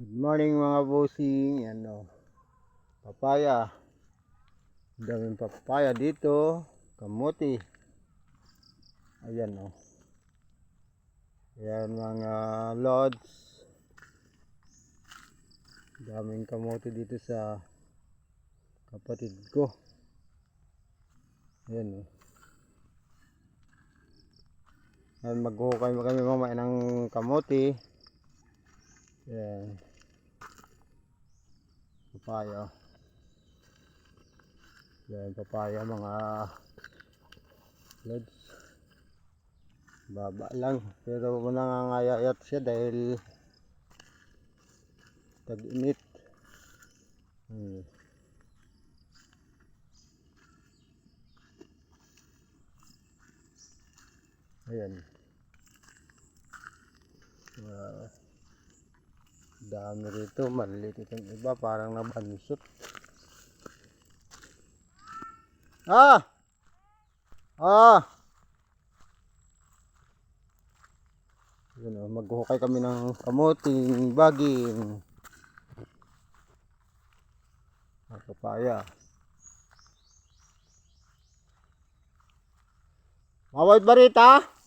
Good morning mga bossing. Yan o. Papaya. Ang daming papaya dito. Kamuti. Ayan o. Ayan mga lods. Daming kamuti dito sa kapatid ko. Ayan o. Ayan, maghuhukay kami mamaya ng kamuti. Ayan. Papaya. Yan, papaya mga lods. Baba lang. Pero nangangayayat siya dahil tag-init. Hmm. Ayan. Ah, dami rito. Maliit itong iba. Parang nabansot. Ah! Ah! Yun o, maghuhukay kami ng kamuting baging. Ang papaya. Mawait barita?